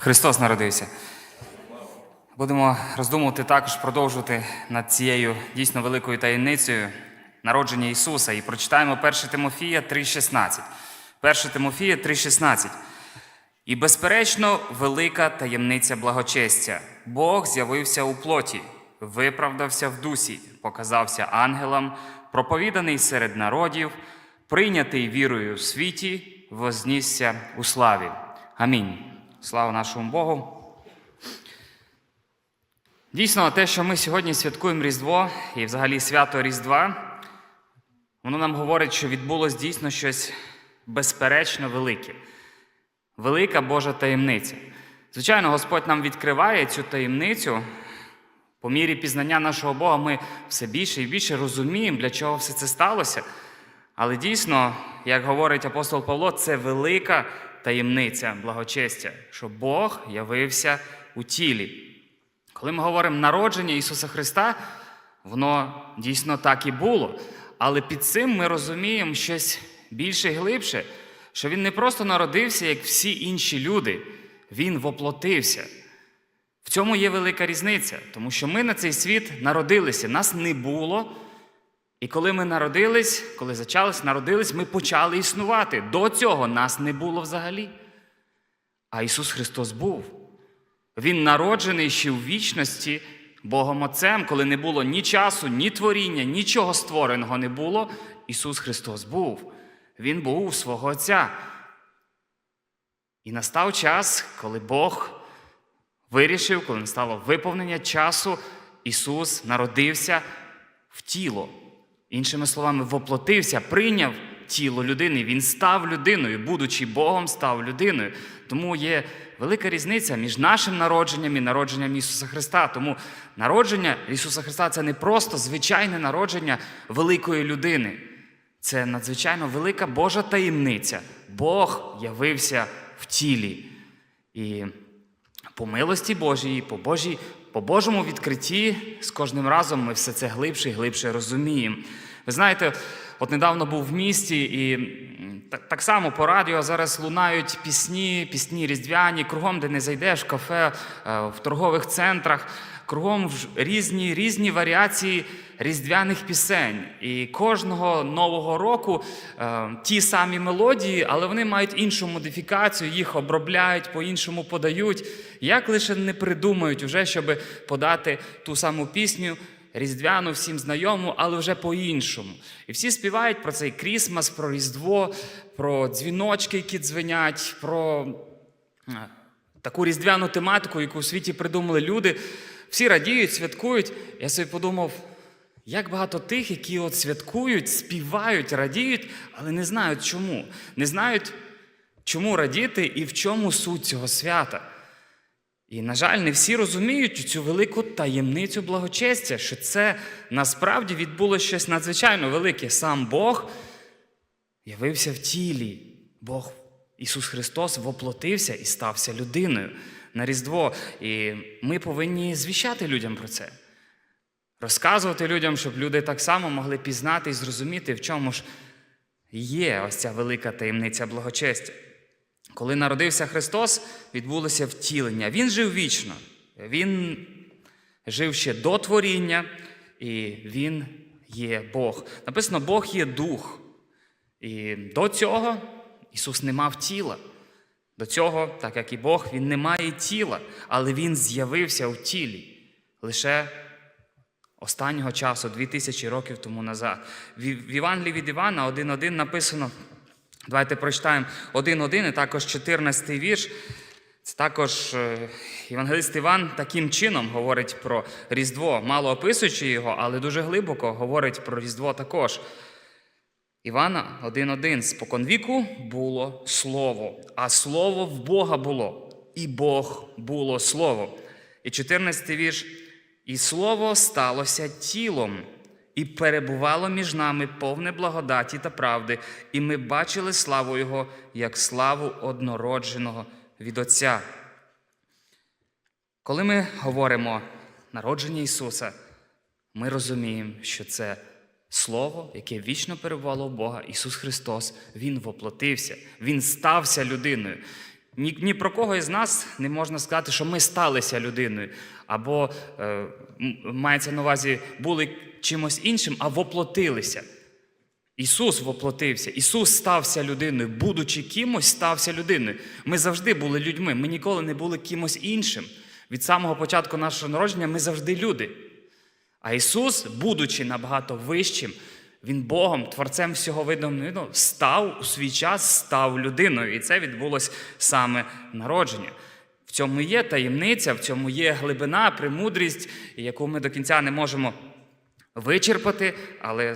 Христос народився. Будемо роздумувати також, продовжувати над цією дійсно великою таємницею народження Ісуса. І прочитаємо 1 Тимофія 3,16. 1 Тимофія 3,16. І, безперечно, велика таємниця благочестя. Бог з'явився у плоті, виправдався в дусі, показався ангелам, проповіданий серед народів, прийнятий вірою в світі, вознісся у славі. Амінь. Слава нашому Богу. Дійсно, те, що ми сьогодні святкуємо Різдво і взагалі свято Різдва, воно нам говорить, що відбулось дійсно щось безперечно велике, велика Божа таємниця. Звичайно, Господь нам відкриває цю таємницю. По мірі пізнання нашого Бога ми все більше і більше розуміємо, для чого все це сталося. Але дійсно, як говорить апостол Павло, це велика таємниця благочестя, що Бог явився у тілі. Коли ми говоримо народження Ісуса Христа, воно дійсно так і було. Але під цим ми розуміємо щось більше і глибше, що Він не просто народився, як всі інші люди, Він воплотився. В цьому є велика різниця, тому що ми на цей світ народилися, нас не було. І коли ми народились, коли зачались, народились, ми почали існувати. До цього нас не було взагалі. А Ісус Христос був. Він народжений ще в вічності Богом Отцем, коли не було ні часу, ні творіння, нічого створеного не було. Ісус Христос був. Він був у свого Отця. І настав час, коли Бог вирішив, коли настало виповнення часу, Ісус народився в тіло. Іншими словами, воплотився, прийняв тіло людини. Він став людиною, будучи Богом, став людиною. Тому є велика різниця між нашим народженням і народженням Ісуса Христа. Тому народження Ісуса Христа це не просто звичайне народження великої людини. Це надзвичайно велика Божа таємниця. Бог явився в тілі. І по милості Божій, по, Божій, по Божому відкритті з кожним разом ми все це глибше і глибше розуміємо. Ви знаєте, от недавно був в місті, і так, так само по радіо зараз лунають пісні, пісні різдвяні, кругом, де не зайдеш, кафе, е, в торгових центрах, кругом різні, різні варіації різдвяних пісень. І кожного нового року е, ті самі мелодії, але вони мають іншу модифікацію, їх обробляють, по-іншому подають. Як лише не придумають вже, щоб подати ту саму пісню. Різдвяну всім знайому, але вже по-іншому. І всі співають про цей Крісмас, про Різдво, про дзвіночки, які дзвенять, про е, таку різдвяну тематику, яку у світі придумали люди. Всі радіють, святкують. Я собі подумав, як багато тих, які от святкують, співають, радіють, але не знають чому. Не знають, чому радіти і в чому суть цього свята. І, на жаль, не всі розуміють цю велику таємницю благочестя, що це насправді відбулося щось надзвичайно велике. Сам Бог явився в тілі. Бог Ісус Христос воплотився і стався людиною на Різдво. І ми повинні звіщати людям про це. Розказувати людям, щоб люди так само могли пізнати і зрозуміти, в чому ж є ось ця велика таємниця благочестя. Коли народився Христос, відбулося втілення. Він жив вічно. Він жив ще до творіння, і Він є Бог. Написано, Бог є дух. І до цього Ісус не мав тіла. До цього, так як і Бог, Він не має тіла, але Він з'явився у тілі лише останнього часу, 2000 років тому назад. В в Євангелії від Івана 1.1 написано. Давайте прочитаємо 1.1 і також 14 вірш. Це також е, Євангелист Іван таким чином говорить про Різдво, мало описуючи його, але дуже глибоко говорить про Різдво також. Івана 1.1. Споконвіку було слово, а слово в Бога було, і Бог було слово. І 14 вірш. І слово сталося тілом, і перебувало між нами повне благодаті та правди, і ми бачили славу Його, як славу однородженого від Отця. Коли ми говоримо народження Ісуса, ми розуміємо, що це Слово, яке вічно перебувало в Бога, Ісус Христос, Він воплотився, Він стався людиною. Ні, ні про кого із нас не можна сказати, що ми сталися людиною, або е, мається на увазі були чимось іншим, а воплотилися. Ісус воплотився, Ісус стався людиною, будучи кимось, стався людиною. Ми завжди були людьми, ми ніколи не були кимось іншим. Від самого початку нашого народження ми завжди люди. А Ісус, будучи набагато вищим, Він Богом, Творцем всього видного, ну, став у свій час, став людиною. І це відбулось саме народження. В цьому є таємниця, в цьому є глибина, премудрість, яку ми до кінця не можемо вичерпати, але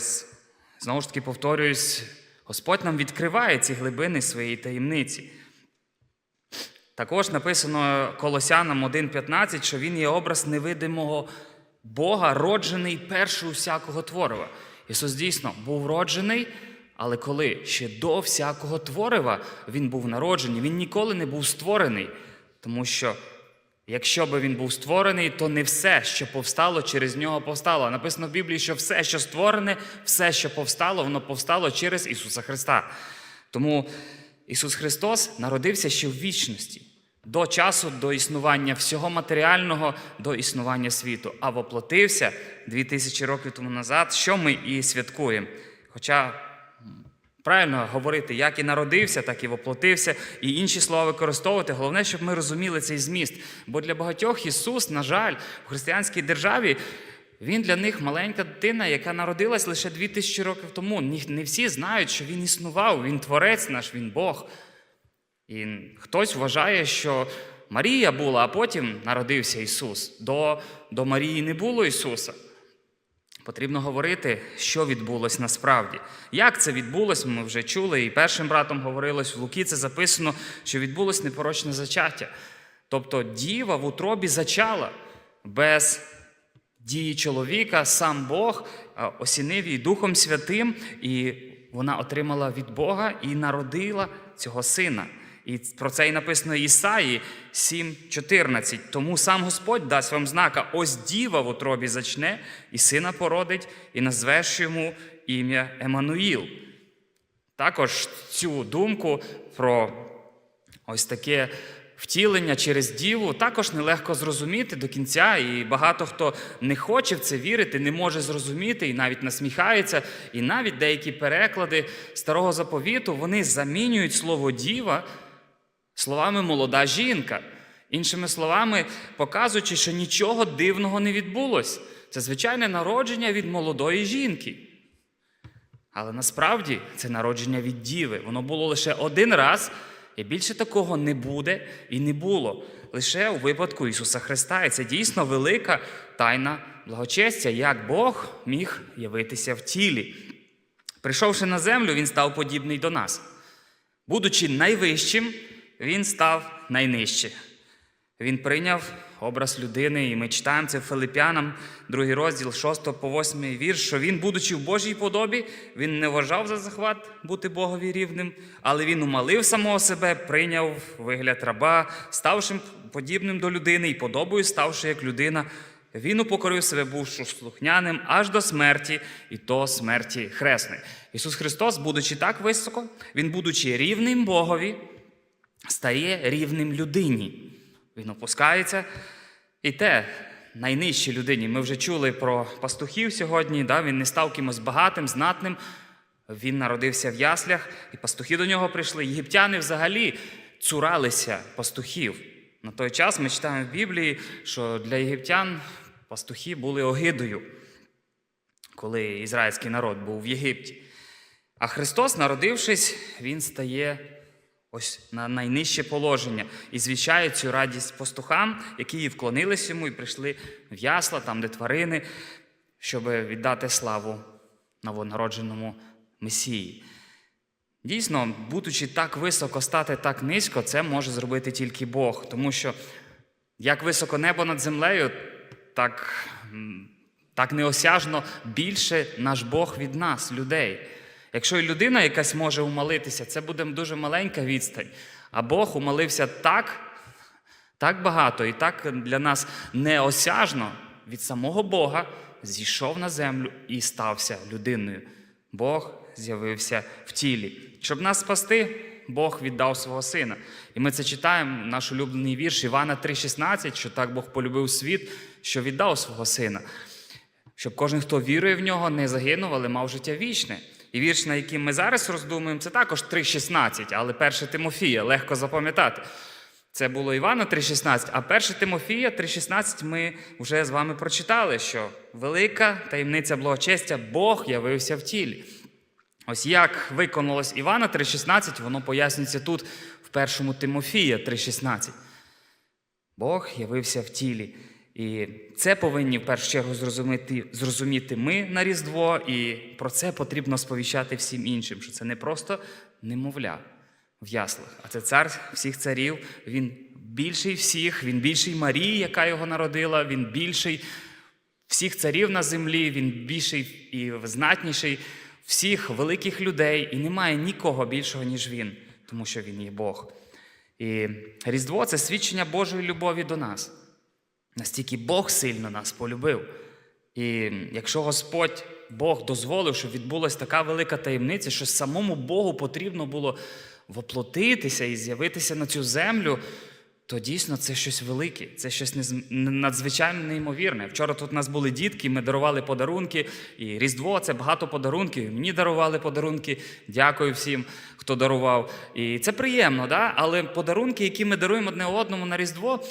знову ж таки повторююсь, Господь нам відкриває ці глибини своєї таємниці. Також написано Колосянам 1.15, що він є образ невидимого Бога, роджений перший всякого творива. Ісус дійсно був роджений, але коли ще до всякого творива він був народжений, він ніколи не був створений, тому що Якщо би він був створений, то не все, що повстало, через нього повстало. Написано в Біблії, що все, що створене, все, що повстало, воно повстало через Ісуса Христа. Тому Ісус Христос народився ще в вічності, до часу, до існування всього матеріального, до існування світу, а воплотився дві тисячі років тому назад, що ми і святкуємо. Хоча Правильно говорити, як і народився, так і воплотився, і інші слова використовувати. Головне, щоб ми розуміли цей зміст. Бо для багатьох Ісус, на жаль, в християнській державі Він для них маленька дитина, яка народилась лише дві тисячі років тому. Не всі знають, що Він існував, Він творець наш, Він Бог. І хтось вважає, що Марія була, а потім народився Ісус. До, до Марії не було Ісуса. Потрібно говорити, що відбулось насправді. Як це відбулось, ми вже чули, і першим братом говорилось в Луки це записано, що відбулось непорочне зачаття. Тобто діва в утробі зачала без дії чоловіка, сам Бог а, осінив її Духом Святим, і вона отримала від Бога і народила цього сина. І про це і написано Ісаї 7,14. Тому сам Господь дасть вам знака: ось діва в утробі зачне, і сина породить, і назвеш йому ім'я Еммануїл. Також цю думку про ось таке втілення через діву також нелегко зрозуміти до кінця, і багато хто не хоче в це вірити, не може зрозуміти і навіть насміхається. І навіть деякі переклади старого заповіту вони замінюють слово діва словами молода жінка. Іншими словами, показуючи, що нічого дивного не відбулось. Це звичайне народження від молодої жінки. Але насправді це народження від діви. Воно було лише один раз, і більше такого не буде і не було. Лише у випадку Ісуса Христа. І це дійсно велика тайна благочестя, як Бог міг явитися в тілі. Прийшовши на землю, Він став подібний до нас. Будучи найвищим, Він став найнижче. Він прийняв образ людини, і ми читаємо це Филип'янам, другий розділ, 6 по 8 вірш, що він, будучи в Божій подобі, він не вважав за захват бути Богові рівним, але він умалив самого себе, прийняв вигляд раба, ставши подібним до людини і подобою, ставши як людина. Він упокорив себе, бувши слухняним аж до смерті, і то смерті хресної. Ісус Христос, будучи так високо, Він, будучи рівним Богові, стає рівним людині. Він опускається. І те, найнижчій людині. Ми вже чули про пастухів сьогодні. Да? Він не став кимось багатим, знатним. Він народився в яслях, і пастухи до нього прийшли. Єгиптяни взагалі цуралися пастухів. На той час ми читаємо в Біблії, що для єгиптян пастухи були огидою, коли ізраїльський народ був в Єгипті. А Христос, народившись, Він стає ось на найнижче положення і звіщає цю радість пастухам, які вклонились йому і прийшли в ясла, там, де тварини, щоб віддати славу новонародженому Месії. Дійсно, будучи так високо стати так низько, це може зробити тільки Бог, тому що як високо небо над землею, так, так неосяжно більше наш Бог від нас, людей. Якщо і людина якась може умолитися, це буде дуже маленька відстань. А Бог умолився так, так багато і так для нас неосяжно від самого Бога зійшов на землю і стався людиною. Бог з'явився в тілі. Щоб нас спасти, Бог віддав свого сина. І ми це читаємо, наш улюблений вірш Івана 3,16, що так Бог полюбив світ, що віддав свого сина. Щоб кожен, хто вірує в нього, не загинув, але мав життя вічне. І вірш, на який ми зараз роздумуємо, це також 3,16, але 1 Тимофія легко запам'ятати. Це було Івана 3,16, а 1 Тимофія 3,16 ми вже з вами прочитали, що велика таємниця благочестя Бог явився в тілі. Ось як виконалось Івана 3,16, воно пояснюється тут в 1 Тимофія 3,16. Бог явився в тілі. І це повинні в першу чергу зрозуміти, зрозуміти ми на Різдво, і про це потрібно сповіщати всім іншим, що це не просто немовля в яслах, а це цар всіх царів. Він більший всіх, він більший Марії, яка його народила, він більший всіх царів на землі, він більший і знатніший всіх великих людей, і немає нікого більшого, ніж він, тому що він є Бог. І Різдво це свідчення Божої любові до нас. Настільки Бог сильно нас полюбив. І якщо Господь Бог дозволив, щоб відбулася така велика таємниця, що самому Богу потрібно було воплотитися і з'явитися на цю землю, то дійсно це щось велике, це щось надзвичайно неймовірне. Вчора тут у нас були дітки, ми дарували подарунки, і Різдво це багато подарунків. Мені дарували подарунки. Дякую всім, хто дарував. І це приємно, да? але подарунки, які ми даруємо одне одному на Різдво.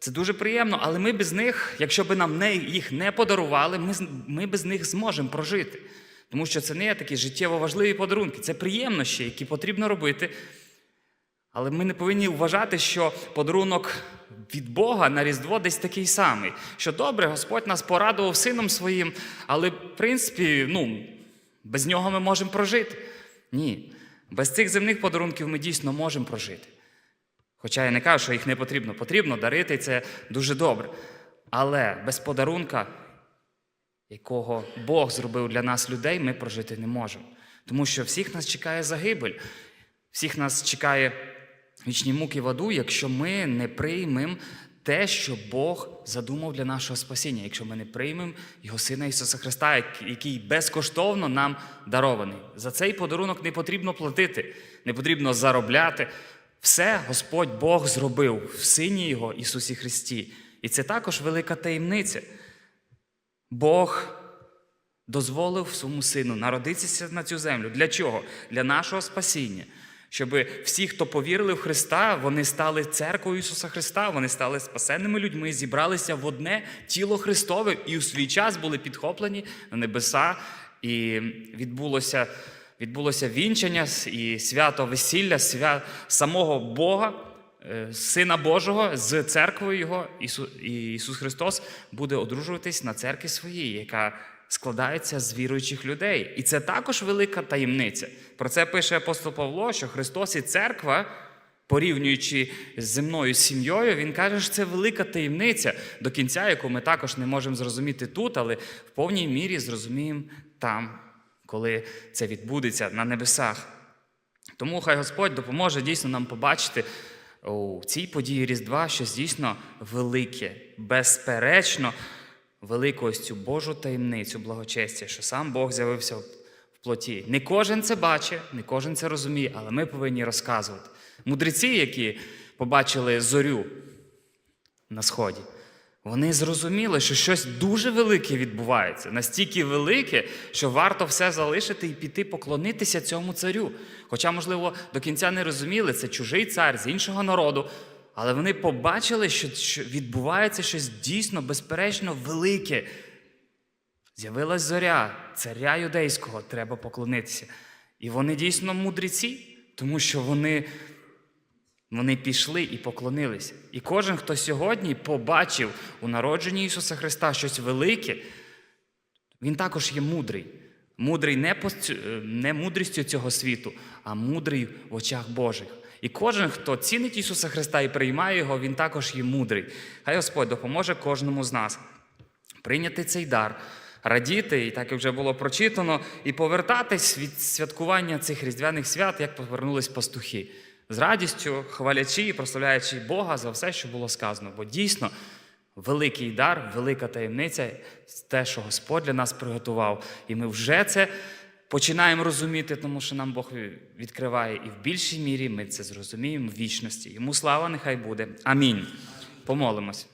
Це дуже приємно, але ми без них, якщо би нам не, їх не подарували, ми, ми без них зможемо прожити. Тому що це не є такі життєво важливі подарунки, це приємнощі, які потрібно робити. Але ми не повинні вважати, що подарунок від Бога на Різдво десь такий самий. Що добре, Господь нас порадував сином своїм, але в принципі, ну, без нього ми можемо прожити. Ні. Без цих земних подарунків ми дійсно можемо прожити. Хоча я не кажу, що їх не потрібно. Потрібно дарити, і це дуже добре. Але без подарунка, якого Бог зробив для нас людей, ми прожити не можемо. Тому що всіх нас чекає загибель, всіх нас чекає вічні муки в аду, якщо ми не приймемо те, що Бог задумав для нашого спасіння, якщо ми не приймемо Його Сина Ісуса Христа, який безкоштовно нам дарований. За цей подарунок не потрібно платити, не потрібно заробляти. Все Господь Бог зробив в Сині Його Ісусі Христі. І це також велика таємниця. Бог дозволив своєму сину народитися на цю землю. Для чого? Для нашого спасіння. Щоб всі, хто повірили в Христа, вони стали церквою Ісуса Христа, вони стали спасенними людьми, зібралися в одне тіло Христове і у свій час були підхоплені на небеса, і відбулося, відбулося вінчання і свято весілля свя... самого Бога. е, Сина Божого з церквою Його, Ісу... Ісус Христос буде одружуватись на церкві своїй, яка складається з віруючих людей. І це також велика таємниця. Про це пише апостол Павло, що Христос і церква, порівнюючи з земною сім'єю, він каже, що це велика таємниця до кінця, яку ми також не можемо зрозуміти тут, але в повній мірі зрозуміємо там, коли це відбудеться на небесах. Тому хай Господь допоможе дійсно нам побачити у цій події Різдва щось дійсно велике, безперечно, велику ось цю Божу таємницю благочестя, що сам Бог з'явився в плоті. Не кожен це бачить, не кожен це розуміє, але ми повинні розказувати. Мудреці, які побачили зорю на сході, вони зрозуміли, що щось дуже велике відбувається, настільки велике, що варто все залишити і піти поклонитися цьому царю. Хоча, можливо, до кінця не розуміли, це чужий цар з іншого народу, але вони побачили, що відбувається щось дійсно, безперечно, велике. З'явилась зоря, царя юдейського, треба поклонитися. І вони дійсно мудреці, тому що вони вони пішли і поклонилися. І кожен, хто сьогодні побачив у народженні Ісуса Христа щось велике, він також є мудрий. Мудрий не, по, е, не мудрістю цього світу, а мудрий в очах Божих. І кожен, хто цінить Ісуса Христа і приймає Його, він також є мудрий. Хай Господь допоможе кожному з нас прийняти цей дар, радіти, і так як вже було прочитано, і повертатись від святкування цих різдвяних свят, як повернулись пастухи, з радістю, хвалячи і прославляючи Бога за все, що було сказано. Бо дійсно великий дар, велика таємниця, те, що Господь для нас приготував. І ми вже це починаємо розуміти, тому що нам Бог відкриває, і в більшій мірі ми це зрозуміємо в вічності. Йому слава нехай буде. Амінь. Помолимось.